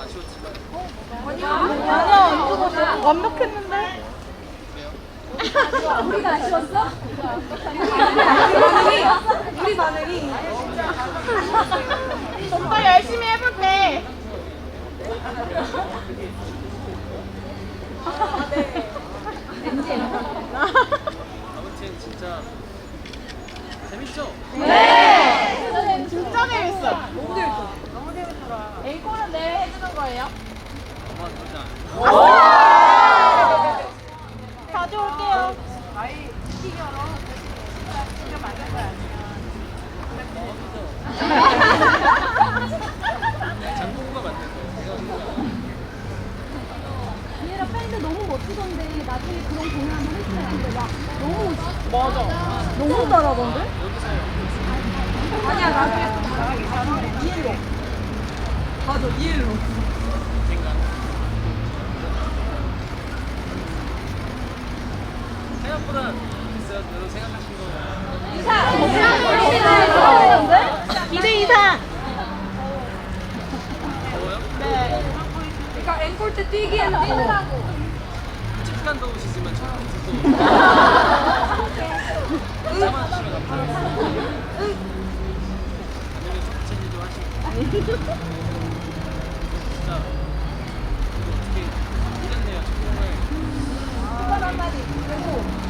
아쉬웠지만 아니야, 완벽했는데. 그래요? 우리가 아쉬웠어? 우리 반응이 오빠 열심히 해볼게. 아무튼 진짜 재밌죠? 네. 진짜 재밌어. 너무 재밌어. 에이코는 내일 해주는 거예요? 진짜 가져올게요. 장보고가 만든 거예요. 얘랑 밴드 너무 멋지던데 나중에 그런 공연 한번 했어야 하는데 막 너무 맞아. 너무 잘하던데? 아니야 나중에 이일로 맞아 이일로 생각. 생각보다 있어요. 여러분 생각하신 거. 기대 이상. 그러니까 앵콜 때 뛰기에는 뛰느라고 찝간 더우시지만 저는 또 짜만 하시면 감사합니다. 아니면 좀좀 하시고. 진짜 어떻게 1년 내야 정말 한마디 그리고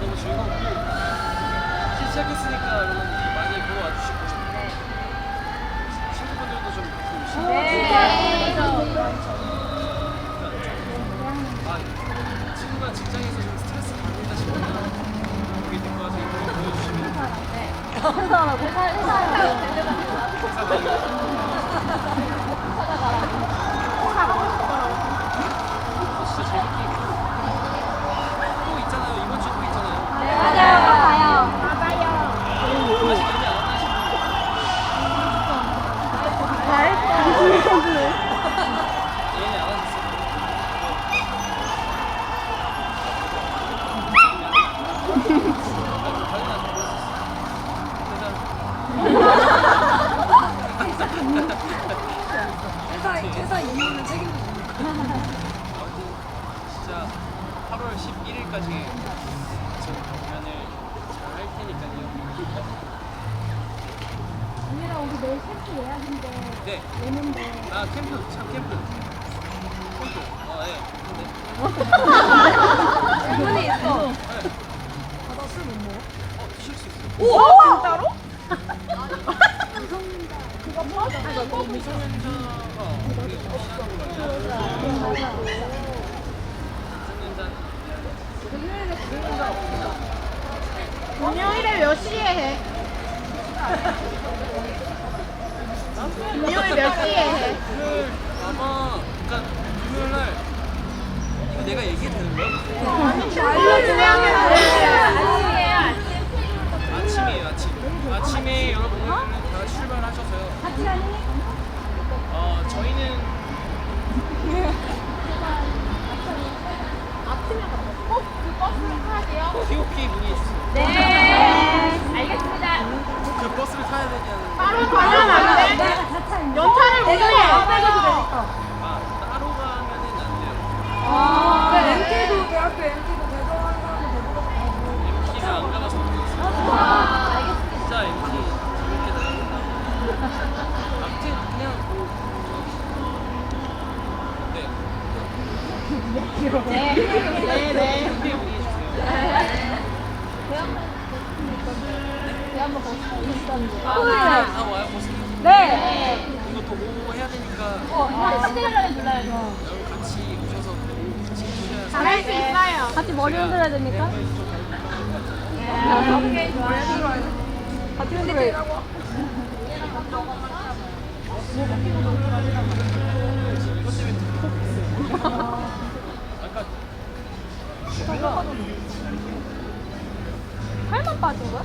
너무 즐겁고 이제 시작했으니까 여러분 많이 보러 와주시고 친구분들도 좀 보고 오시고 아, 친구가 직장에서 좀 스트레스 받는다 싶으면 거기 데리고 와서 이거 보여주시면 회사라고 회사 회사라고 저희가 8월 11일까지 지금 공연을 잘 할 테니까요. 언니랑 우리 내일 캠프 예약인데 네. 오는데 아 캠프 참 캠프. 콘도. 어 예. 네. 질문이 있어. 나술못 먹어? 어 드실 수 있어요. 오! 진짜로? 그거 뭐? 아, 미성년자가 우리 어린아이가 금요일에 몇 시에 해? 금요일 몇 시에 해? 금요일 아마 그러니까 금요일날 이거 내가 얘기해도 되는 거야? 어. 아니 금요일에 하면 돼 네. 이거 또 해야 되니까 어, 신데렐라를 같이 오셔서 잘할 수 있어요. 같이 머리 흔들어야 됩니까? 네. 같이 흔들어요. 이것 팔만 빠진 거야?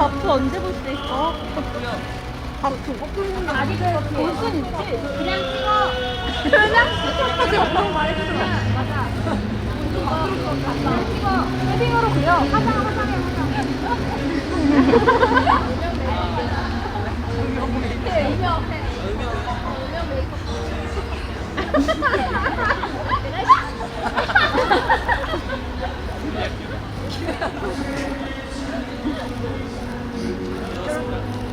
밥도 언제 볼 수 있어? 밥 두고 끓는 아직 그 볼순 있지? 그냥 찍어. 그냥 찍어. 그냥 말해주는 거 맞아. 헤딩으로 그려. 화장 화장해 화장.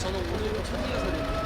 저는 오늘 뭐 천리에서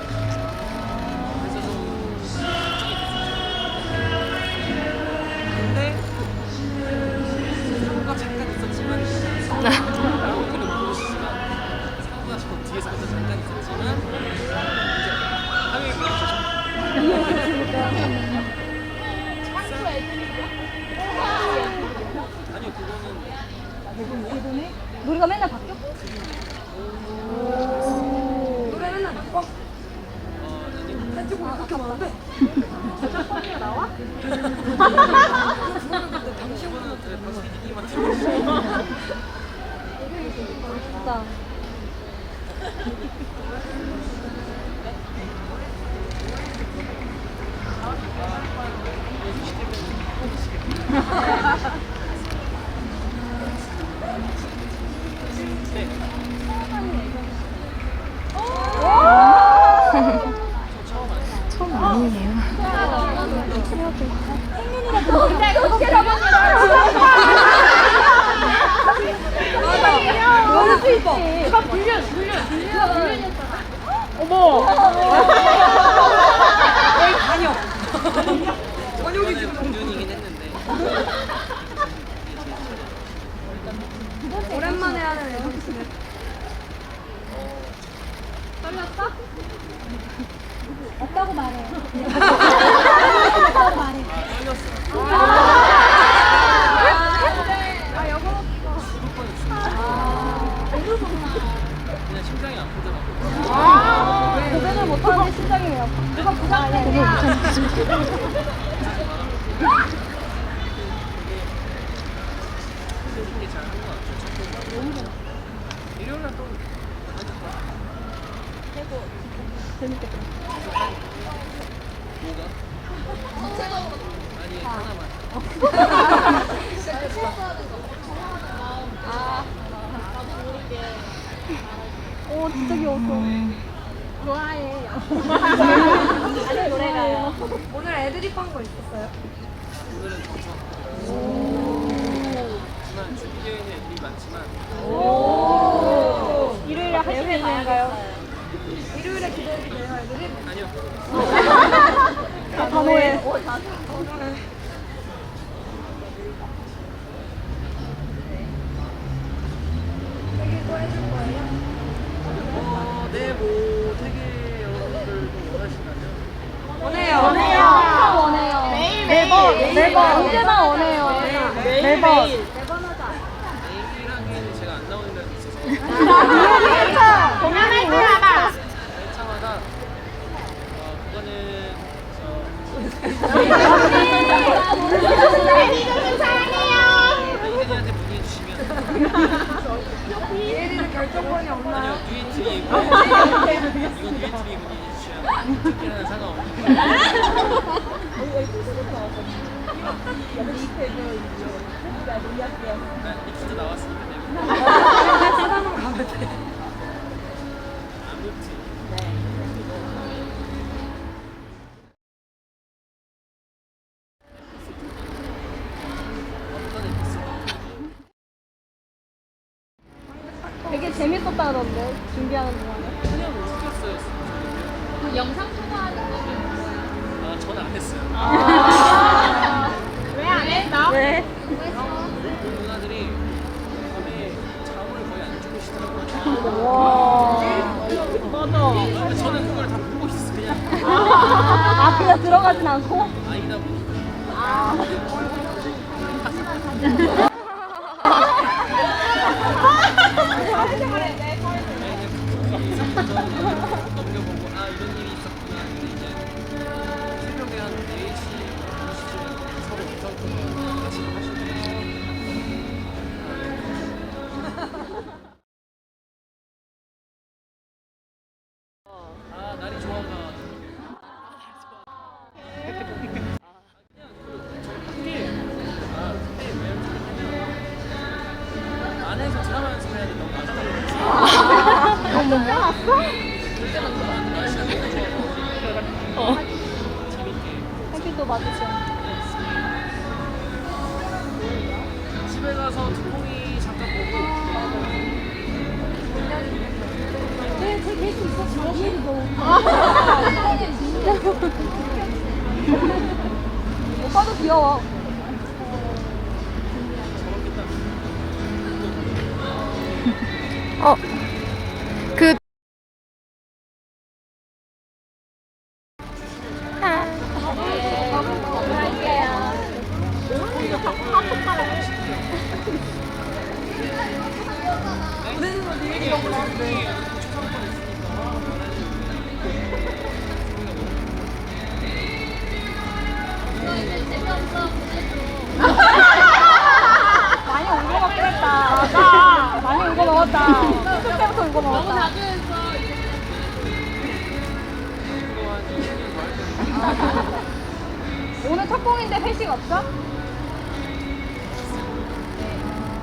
아니요. 아, 바보에. 네번 매번 언제나 원해요. 매번. 예리는 결정권이 없나요? 뉴이트리 이건 뉴이트리 분이 주시면 특별한 상관없는 익스트 나왔으니까 내가 그냥 들어가진 않고? 아. 서로 부탁드립니다. 같이 가서 두콩이 잠깐 보고 쟤쟤 계속 있어. 자기엘이 너. 진짜 오빠도 귀여워. 어. 공인데 회식 없어?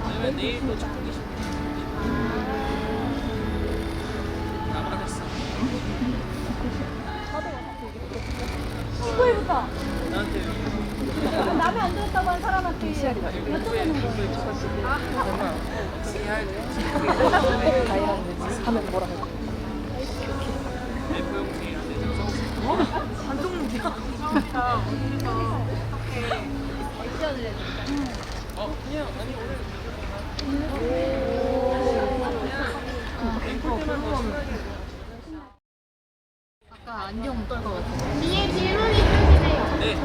왜냐면 내일도 조금 계시 나만 했어 친구해부터. 나한테 남이 안 들었다고 한 사람한테 여쭤보는 거야. 어떻게 해야 돼? 하면 뭐라 해? 내 고용주의한테 좀 어, 그냥 아니 오늘 뒤에 질문이 있으시네요. 네.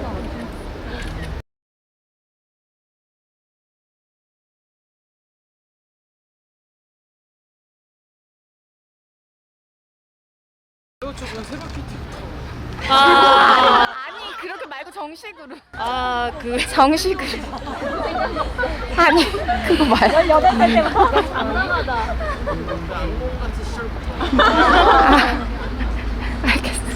새벽 큐티부터 아니 그렇게 말고 정식으로. 아 그 정식으로. 아니 그거 말. 여덟 살 때부터 장난하다. 아, 알겠어.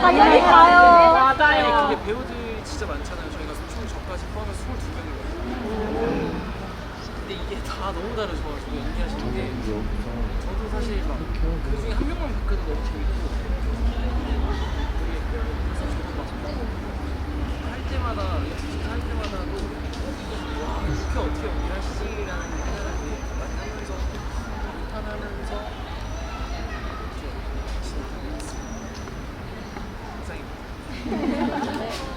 당연히 가요. 그게 배우들이 진짜 많잖아요. 저희가 총 저까지 포함해서 22명이거든요. 근데 이게 다 너무 다르셔가지고 연기하시는 게 저도 사실 막 그 중에 한 명만 봤거든 너무 재밌고 되게 그래서 저도 막할 때마다 진짜 할 때마다도 와 이렇게 어떻게 연기하시지라는 생각을 많이 하면서 감탄하면서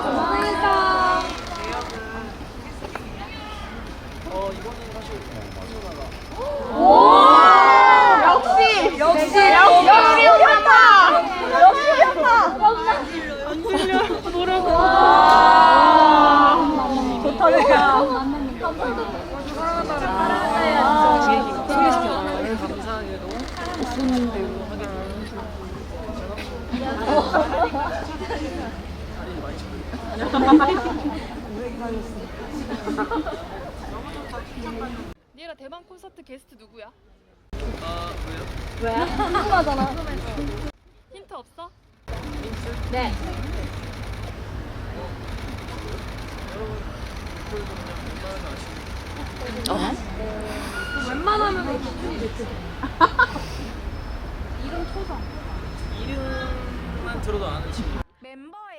항상 어 이거는 사실 누나가 역시 역시 역시 우렸다. 역시 우렸다. 뭐라고? 좋다 좋다. 감사하게도 무슨 배우 하게 되면 다리 쳤는데 니라 대만 콘서트 게스트 누구야? 아 왜요? 궁금하잖아. 힌트 없어? 네. 여러분 댓글 보면 웬만하면 됐지. 이름 초성. 이름만 들어도 아는 친구 멤버예요?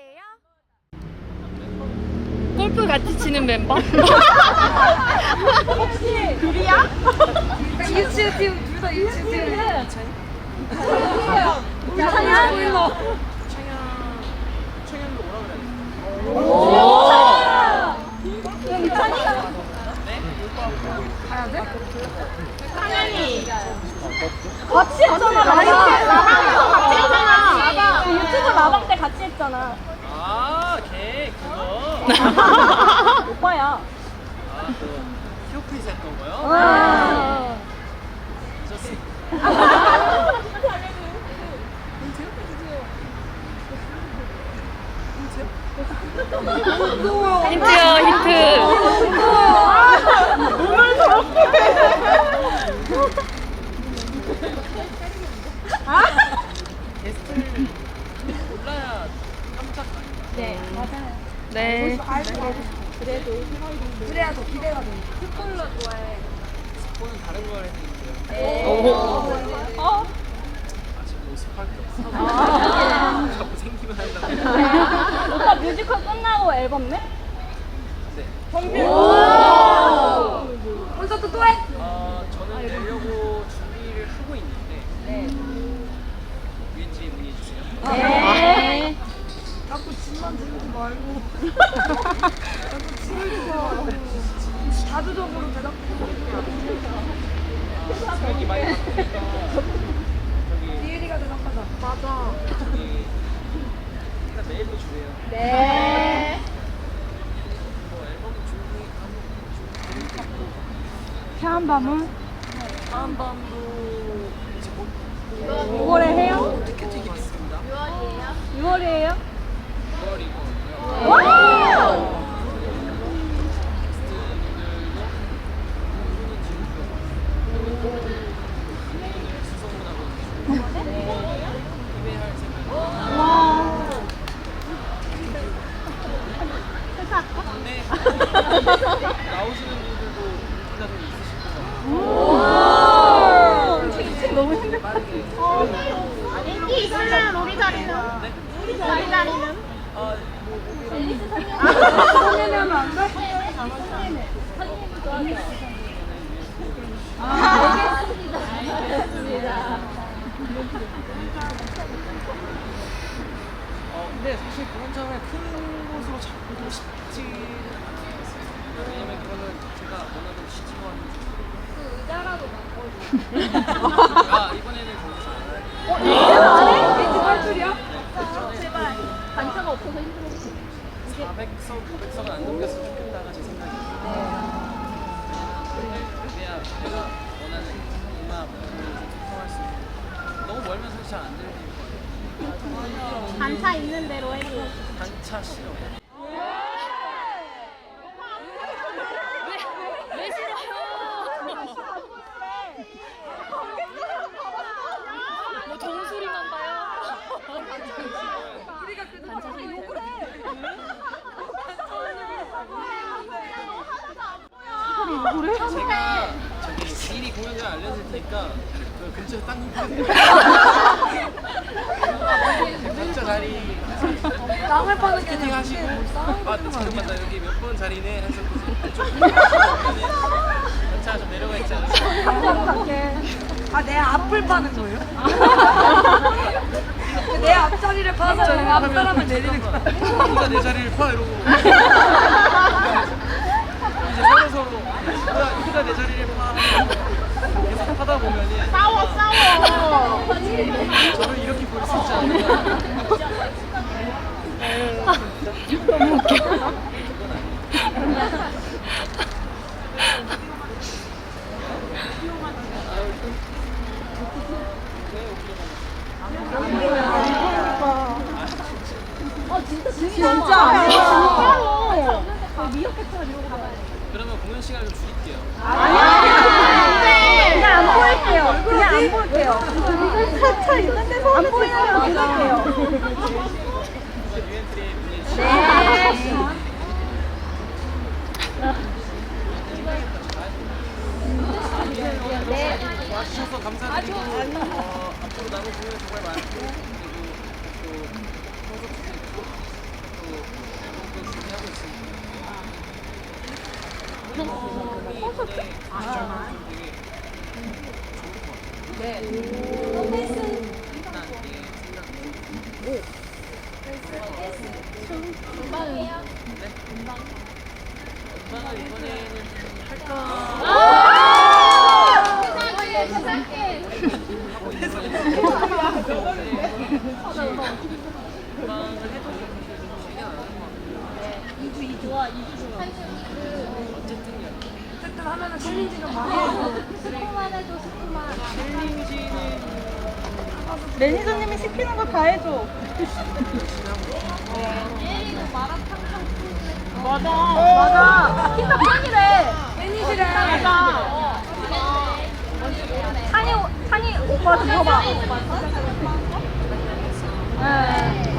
골프 같이 치는 멤버? 혹시 둘이야? 이츠 팀 둘다 이츠 팀. 이찬이야? 최양 최양도 오라 그래 오. 그럼 이찬이가 같이 했잖아. 라방 라방에서 같이 했잖아. 그 유튜브 라방 때 같이 했잖아. 오빠야. 아그 히오프리스 했던 거요? 아. 힌트요 힌트 게스트를 몰라야 깜짝 네, 맞아요. 네. 그래야 더 기대가 돼. 스포일러 좋아해. 스포는 다른 걸 해도 있고요. 네. 어? 아직 뭐 스포할 게 없어. 자꾸 생기면 한다고. 오빠 뮤지컬 끝나고 앨범 내? 네. 오! 콘서트 또 해? 어, 저는 내려고 준비를 하고 있는데 네. 유엔지에 문의해 주세요. 네. 수익이 많이 저기 디에리가 대답하자. 맞아. 저기 일단 메일로 주세요. 네. 뭐 앨범 준비하고 준비하고 샤한 밤은 다음 밤도 이제 곧 6월에 해요? 티켓팅이 됐습니다. 6월이에요? 6월이고 와! 게스트분들도 공부는 지금 공부는 수소문하고 기회할 생각. 와. 근데 나오시는 분들도 인기가 좀 있으실. 와. 지금 너무. 빠르게. 인기 있으면 우리 자리는? 네? 우리 자리는? 아, 뭐, 선생님 하면 안 돼? 아, 알겠습니다. 알겠습니다. 어, 근데 사실 공연장을 큰 곳으로 잡고 싶지. 왜냐면 그거는 제가 원하는 시지원 그 의자라도 아 이번에는 거기서 안 해요. 뮤지컬 줄이야? 제발 단차가 없어서 힘들어. 400석, 500석은 안 넘겼으면 좋겠다가 제 생각이에요. 그래야 내가 원하는 음악을 소통할 수 있고 너무 멀면 사실 잘안거 단차 있는 대로 해줘. 단차 싫어. 왜 싫어요? 뭐 정수리 난다요? 우리가 그 단차가 욕을 해. 제가 저기 미리 공연을 알려줄 테니까 그 근처에 딴 분들 각자 자리 남을 파는 게 세팅 하시고 아 잠깐만 나 여기 몇 번 자리네 해서 연차 좀 내려가 있지 않을까 아, 내 앞을 파는 거예요? 내 앞자리를 파서 앞 사람을 내리는 거야. 누가 내 자리를 파 이러고 이제 서로 서로 누가 누가 내 자리를 파 계속 하다 보면은 싸워, 싸워. 저를 이렇게 볼 수 있지 않을까 너무 웃겨. 진짜. 진짜로. 그러면 공연 시간을 좀 줄일게요 그냥 안 보일게요. 그냥 안 볼게요. 차차 있는데 안 보이면 그럴게요. 네. 네. 와주셔서 감사드리고 어, 앞으로 남은 공연 정말 많고 그리고 또 콘서 것 같아요 일단 이게 생각 네? 이번에는 할까 하고 음방을 해도 길게 안 하는 것 2주 2주 좋아 2주 좋아 어쨌든 어쨌든 하면은 챌린지는 많이 해서. 챌린지는 매니저님이 시키는 거 다 해줘. 맞아. 맞아. 키가 짱이래. 매니시래. 맞아. 찬이, 찬이 오빠 들어봐. 네,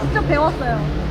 직접 배웠어요.